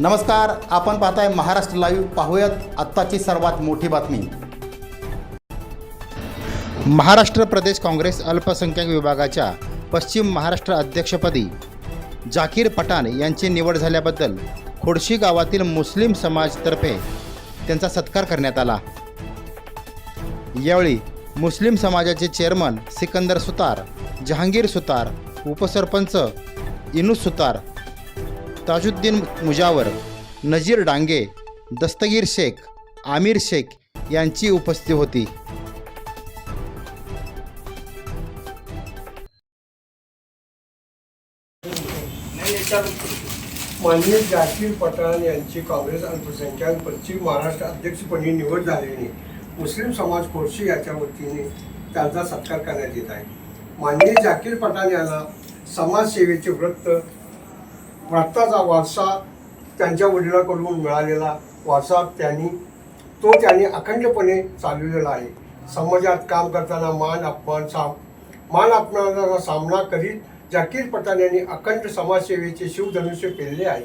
नमस्कार आपण पाहताय महाराष्ट्र लाईव्ह पाहूयात आत्ताची सर्वात मोठी बातमी. महाराष्ट्र प्रदेश काँग्रेस अल्पसंख्याक विभागाच्या पश्चिम महाराष्ट्र अध्यक्षपदी जाकीर पठाण यांची निवड झाल्याबद्दल खोडशी गावातील मुस्लिम समाजतर्फे त्यांचा सत्कार करण्यात आला. यावेळी मुस्लिम समाजाचे चेअरमन सिकंदर सुतार जहांगीर सुतार उपसरपंच इनुस सुतार ताजुद्दीन मुजावर नजीर डांगे दस्तगीर शेख आमिर शेख यांची उपस्थिती होती. माननीय जाकीर पठाण यांची काँग्रेस अल्पसंख्याक पश्चिम महाराष्ट्र अध्यक्षपदी निवड झाल्याने मुस्लिम समाज खोडशी याच्या वतीने त्यांचा सत्कार करण्यात येत आहे. माननीय जाकीर पठाण यांना समाजसेवेचे व्रत व्रताचा वारसा त्यांच्या वडिलांकडून मिळालेला वारसा त्यांनी तो त्यांनी अखंडपणे चालवलेला आहे. समाजात काम करताना मान अपमान साम मान अपमानाचा सामना करीत जाकीर पठाण यांनी अखंड समाजसेवेचे शिवधनुष्य पेरले आहे.